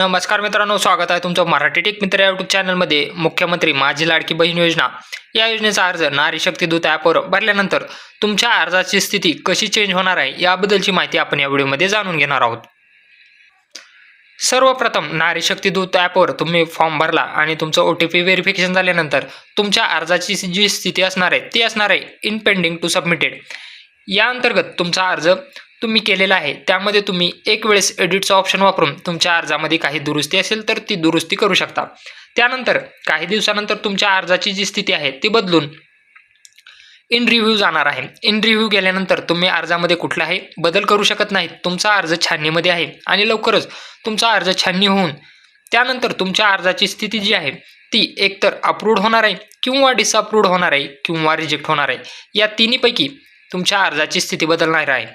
नमस्कार मित्रांनो स्वागत आहे तुमचं मराठी टेक मित्र युट्यूब चॅनलमध्ये. मुख्यमंत्री माझी लाडकी बहीण योजना. या योजनेचा अर्ज नारी शक्ती दूत ॲपवर भरल्यानंतर तुमच्या अर्जाची स्थिती कशी चेंज होणार आहे याबद्दलची माहिती आपण या व्हिडिओमध्ये जाणून घेणार आहोत. सर्वप्रथम नारी शक्ती दूत ॲपवर तुम्ही फॉर्म भरला आणि तुमचं ओ टी पी व्हेरिफिकेशन झाल्यानंतर तुमच्या अर्जाची जी स्थिती असणार आहे ती असणार आहे इन पेंडिंग टू सबमिटेड या अंतर्गत तुमचा अर्ज तुम्ही केलेला आहे. त्यामध्ये तुम्ही एक वेळेस एडिटचं ऑप्शन वापरून तुमच्या अर्जामध्ये काही दुरुस्ती असेल तर ती दुरुस्ती करू शकता. त्यानंतर काही दिवसानंतर तुमच्या अर्जाची जी स्थिती आहे ती बदलून इन रिव्ह्यू जाणार आहे. इन रिव्ह्यू गेल्यानंतर तुम्ही अर्जामध्ये कुठलाही बदल करू शकत नाहीत. तुमचा अर्ज छाननीमध्ये आहे आणि लवकरच तुमचा अर्ज छाननी होऊन त्यानंतर तुमच्या अर्जाची स्थिती जी आहे ती एकतर अप्रूव्ड होणार आहे किंवा डिसअप्रूव्ड होणार आहे किंवा रिजेक्ट होणार आहे. या तिन्हीपैकी तुमच्या अर्जाची स्थिती बदलणार आहे.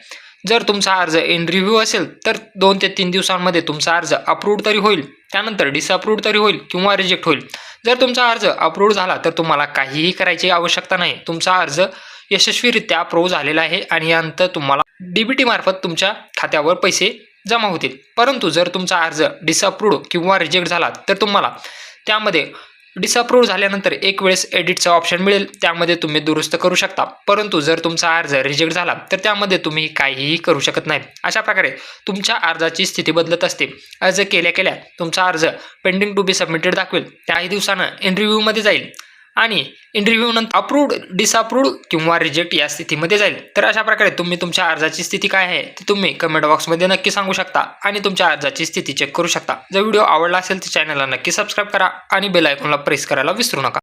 जर तुमचा अर्ज इन रिव्ह्यू असेल तर दोन ते तीन दिवसांमध्ये तुमचा अर्ज अप्रूव्ड तरी होईल. त्यानंतर डिसअप्रूव्ड तरी होईल किंवा रिजेक्ट होईल. जर तुमचा अर्ज अप्रूव्ड झाला तर तुम्हाला काहीही करायची आवश्यकता नाही. तुमचा अर्ज यशस्वीरित्या अप्रूव्ह झालेला आहे आणि यानंतर तुम्हाला डी बी तुमच्या खात्यावर पैसे जमा होतील. परंतु जर तुमचा अर्ज डिसअप्रूव्ड किंवा रिजेक्ट झाला तर तुम्हाला त्यामध्ये डिसअप्रूव्ह झाल्यानंतर एक वेळेस एडिटचं ऑप्शन मिळेल. त्यामध्ये तुम्ही दुरुस्त करू शकता. परंतु जर तुमचा अर्ज रिजेक्ट झाला तर त्यामध्ये तुम्ही काहीही करू शकत नाही. अशा प्रकारे तुमच्या अर्जाची स्थिती बदलत असते. अर्ज केल्या केल्या तुमचा अर्ज पेंडिंग टू बी सबमिटेड दाखवेल. त्याही दिवसानं इंटरव्ह्यूमध्ये जाईल. आणि इंटरव्ह्यू नंतर अप्रूव्ड डिसअप्रूव्ड किंवा रिजेक्ट या स्थितीमध्ये जाईल. तर अशा प्रकारे तुम्ही तुमच्या अर्जाची स्थिती काय आहे ती तुम्ही कमेंट बॉक्समध्ये नक्की सांगू शकता आणि तुमच्या अर्जाची स्थिती चेक करू शकता. जर व्हिडिओ आवडला असेल तर चॅनलला नक्की सबस्क्राईब करा आणि बेल आयकॉनला प्रेस करायला विसरू नका.